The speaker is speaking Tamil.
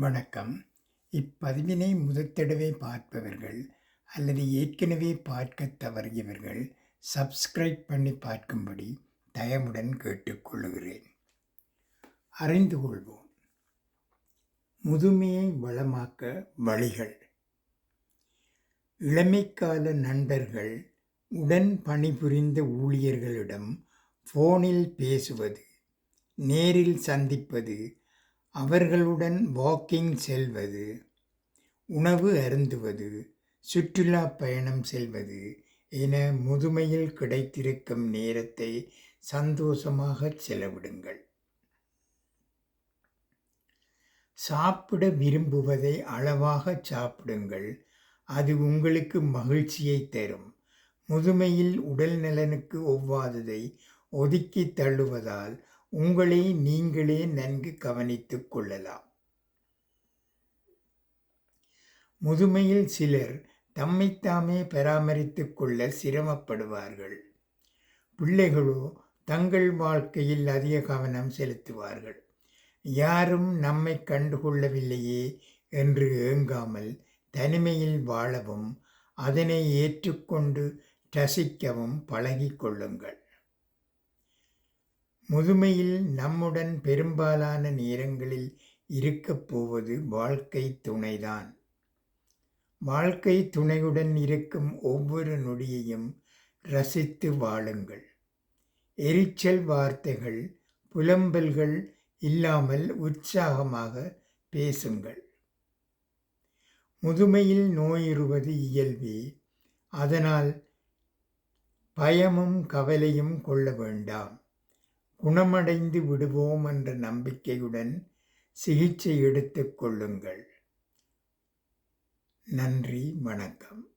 வணக்கம். இப்பதிவினை முதற்தடவை பார்ப்பவர்கள் அல்லது ஏற்கனவே பார்க்கத் தவறியவர்கள் சப்ஸ்கிரைப் பண்ணி பார்க்கும்படி தயமுடன் கேட்டுக்கொள்கிறேன் அறிந்து கொள்வோம். முதுமையை வளமாக்க வழிகள். இளமைக்கால நண்பர்கள் உடன் பணிபுரிந்த ஊழியர்களிடம் ஃபோனில் பேசுவது நேரில் சந்திப்பது அவர்களுடன் வாக்கிங் செல்வது உணவு அருந்துவது சுற்றுலா பயணம் செல்வது என முதுமையில் கிடைத்திருக்கும் நேரத்தை சந்தோஷமாக செலவிடுங்கள். சாப்பிட விரும்புவதை அளவாக சாப்பிடுங்கள். அது உங்களுக்கு மகிழ்ச்சியை தரும். முதுமையில் உடல் நலனுக்கு ஒவ்வாததை ஒதுக்கி தள்ளுவதால் உங்களை நீங்களே நன்கு கவனித்துக் கொள்ளலாம். முதுமையில் சிலர் தம்மைத்தாமே பராமரித்துக் கொள்ள சிரமப்படுவார்கள். பிள்ளைகளோ தங்கள் வாழ்க்கையில் அதிக கவனம் செலுத்துவார்கள். யாரும் நம்மை கண்டுகொள்ளவில்லையே என்று ஏங்காமல் தனிமையில் வாழவும் அதனை ஏற்றுக்கொண்டு ரசிக்கவும் பழகிக் கொள்ளுங்கள். முதுமையில் நம்முடன் பெரும்பாலான நேரங்களில் இருக்கப் போவது வாழ்க்கை துணைதான். வாழ்க்கை துணையுடன் இருக்கும் ஒவ்வொரு நொடியையும் ரசித்து வாழுங்கள். எரிச்சல் வார்த்தைகள் புலம்பல்கள் இல்லாமல் உற்சாகமாக பேசுங்கள். முதுமையில் நோயுறுவது இயல்பே. அதனால் பயமும் கவலையும் கொள்ள வேண்டாம். குணமடைந்து விடுவோம் என்ற நம்பிக்கையுடன் சிகிச்சை எடுத்துக் கொள்ளுங்கள். நன்றி வணக்கம்.